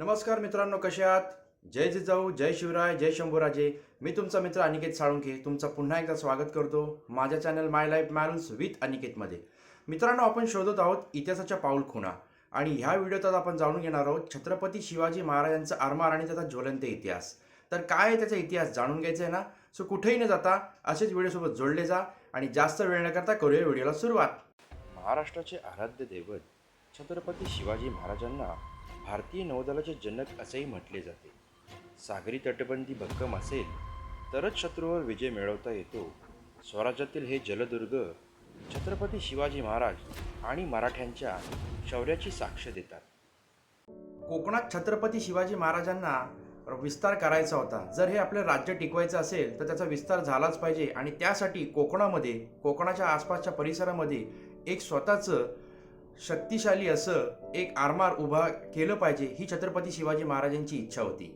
नमस्कार मित्रांनो कसे आहात? जय जिजाऊ जय शिवराय जय शंभूराजे. मी तुमचा मित्र अनिकेत साळुंखे. तुमचं पुन्हा एकदा स्वागत करतो माझ्या channel my life morals with अनिकेतमध्ये. मित्रांनो आपण शोधत आहोत इतिहासाच्या पाऊल खुणा. आणि ह्या व्हिडिओत आपण जाणून घेणार आहोत छत्रपती शिवाजी महाराजांचा आरमार आणि त्याचा ज्वलंत इतिहास. तर काय आहे त्याचा इतिहास जाणून घ्यायचा आहे ना? सो कुठेही न जाता असेच व्हिडिओसोबत जोडले जा आणि जास्त वेळ न करता करूया व्हिडिओला सुरुवात. महाराष्ट्राचे आराध्य दैवत छत्रपती शिवाजी महाराजांना भारतीय नौदलाचे जनक असेही म्हटले जाते. सागरी तटबंदी भक्कम असेल तरच शत्रूवर विजय मिळवता येतो. स्वराज्यातील हे जलदुर्ग छत्रपती शिवाजी महाराज आणि मराठ्यांच्या शौर्याची साक्ष देतात. कोकणात छत्रपती शिवाजी महाराजांना विस्तार करायचा होता. जर हे आपलं राज्य टिकवायचं असेल तर त्याचा विस्तार झालाच पाहिजे. आणि त्यासाठी कोकणामध्ये कोकणाच्या आसपासच्या परिसरामध्ये एक स्वतःचं शक्तिशाली असं एक आरमार उभा केलं पाहिजे ही छत्रपती शिवाजी महाराजांची इच्छा होती.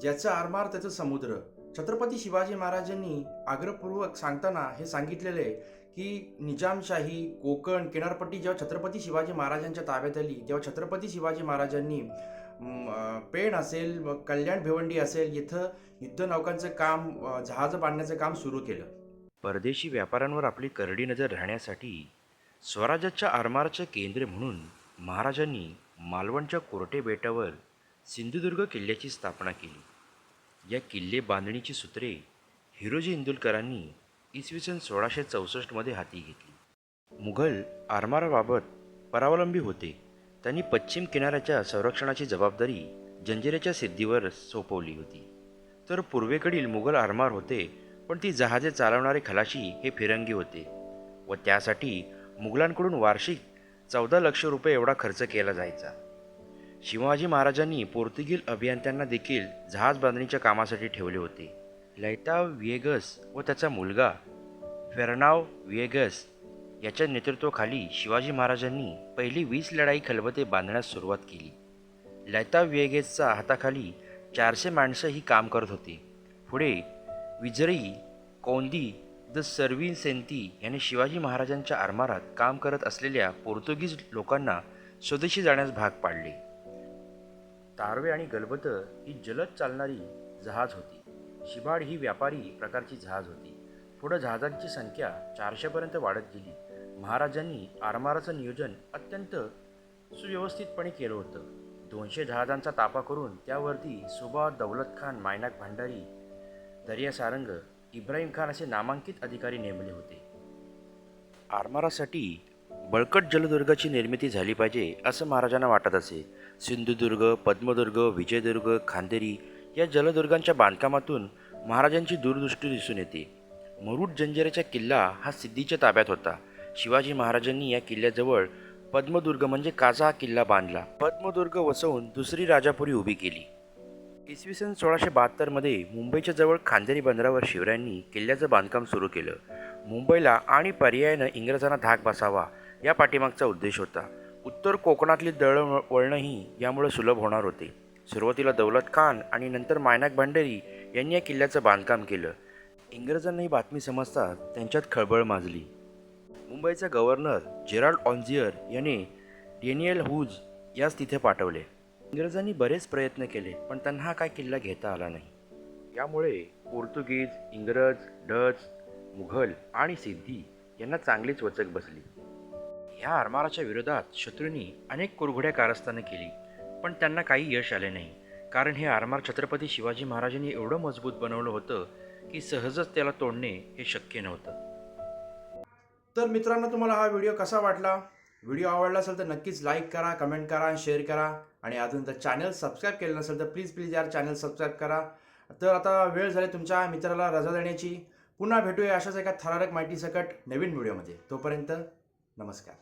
ज्याचं आरमार त्याचं समुद्र. छत्रपती शिवाजी महाराजांनी आग्रहपूर्वक सांगताना हे सांगितलेलं आहे की निजामशाही कोकण किनारपट्टी जेव्हा छत्रपती शिवाजी महाराजांच्या ताब्यात आली तेव्हा छत्रपती शिवाजी महाराजांनी पेण असेल व कल्याण भिवंडी असेल इथं युद्धनौकांचं काम जहाजं बांधण्याचं काम सुरू केलं. परदेशी व्यापाऱ्यांवर आपली करडी नजर राहण्यासाठी स्वराज्याच्या आरमाराचे केंद्र म्हणून महाराजांनी मालवणच्या कोरटे बेटावर सिंधुदुर्ग किल्ल्याची स्थापना केली. या किल्ले बांधणीची सूत्रे हिरोजी इंदुलकरांनी इसवी सन सोळाशे चौसष्टमध्ये हाती घेतली. मुघल आरमाराबाबत परावलंबी होते. त्यांनी पश्चिम किनाऱ्याच्या संरक्षणाची जबाबदारी जंजिऱ्याच्या सिद्धीवर सोपवली होती. तर पूर्वेकडील मुघल आरमार होते पण ती जहाजे चालवणारे खलाशी हे फिरंगी होते व त्यासाठी मुघलांकडून वार्षिक चौदा लक्ष रुपये एवढा खर्च केला जायचा. शिवाजी महाराजांनी पोर्तुगीज अभियंत्यांना देखील जहाज बांधणीच्या कामासाठी ठेवले होते. लैता विएगस व त्याचा मुलगा फेरनाव विएगस याच्या नेतृत्वाखाली शिवाजी महाराजांनी पहिली वीस लढाई खलबते बांधण्यास सुरुवात केली. लैता विएगसच्या हाताखाली चारशे माणसं ही काम करत होती. पुढे विजरी कोंदी द सर्विन सेंती यांनी शिवाजी महाराजांच्या आरमारात काम करत असलेल्या पोर्तुगीज लोकांना स्वदेशी जाण्यास भाग पाडले. तारवे आणि गलबत ही जलद चालणारी जहाज होती. शिबाड ही व्यापारी प्रकारची जहाज होती. पुढं जहाजांची संख्या चारशेपर्यंत वाढत गेली. महाराजांनी आरमाराचं नियोजन अत्यंत सुव्यवस्थितपणे केलं होतं. दोनशे जहाजांचा ताफा करून त्यावरती सुबा दौलत खान मायनाक भांडारी दर्या सारंग इब्राहिम खान असे नामांकित अधिकारी नेमले होते. आरमारासाठी बळकट जलदुर्गाची निर्मिती झाली पाहिजे असं महाराजांना वाटत असे. सिंधुदुर्ग पद्मदुर्ग विजयदुर्ग खांदेरी या जलदुर्गांच्या बांधकामातून महाराजांची दूरदृष्टी दिसून येते. मरुड जंजिराचा किल्ला हा सिद्धीच्या ताब्यात होता. शिवाजी महाराजांनी या किल्ल्याजवळ पद्मदुर्ग म्हणजे काजा हा किल्ला बांधला. पद्मदुर्ग वसवून दुसरी राजापुरी उभी केली. इसवी सन सोळाशे बहात्तरमध्ये मुंबईच्या जवळ खांदेरी बंदरावर शिवरायांनी किल्ल्याचं बांधकाम सुरू केलं. मुंबईला आणि पर्यायानं इंग्रजांना धाक बसावा या पाठीमागचा उद्देश होता. उत्तर कोकणातली दळणवळणही यामुळे सुलभ होणार होते. सुरुवातीला दौलत खान आणि नंतर मायनाक भांडेरी यांनी या किल्ल्याचं बांधकाम केलं. इंग्रजांना ही बातमी समजताच त्यांच्यात खळबळ माजली. मुंबईचा गव्हर्नर जेराल्ड ऑन्झियर याने डेनियल हुज यास तिथे पाठवले. इंग्रजांनी बरेच प्रयत्न केले पण त्यांना हा काय किल्ला घेता आला नाही. यामुळे पोर्तुगीज इंग्रज डच मुघल आणि सिद्धी यांना चांगलीच वचक बसली. ह्या आरमाराच्या विरोधात शत्रूंनी अनेक कुरघोड्या कारस्थानं केली पण त्यांना काही यश आले नाही. कारण हे आरमार छत्रपती शिवाजी महाराजांनी एवढं मजबूत बनवलं होतं की सहजच त्याला तोडणे हे शक्य नव्हतं. तर मित्रांनो तुम्हाला हा व्हिडिओ कसा वाटला? व्हिडिओ आवडला असेल तर नक्कीच लाईक करा कमेंट करा शेअर करा. आणि अजून जर चॅनल सबस्क्राईब केलं नसेल तर प्लीज प्लीज यार चॅनल सबस्क्राईब करा. तर आता वेळ झाली तुमच्या मित्राला रजा देण्याची. पुन्हा भेटूया अशाच एका थरारक माहितीसकट नवीन व्हिडिओमध्ये तोपर्यंत नमस्कार.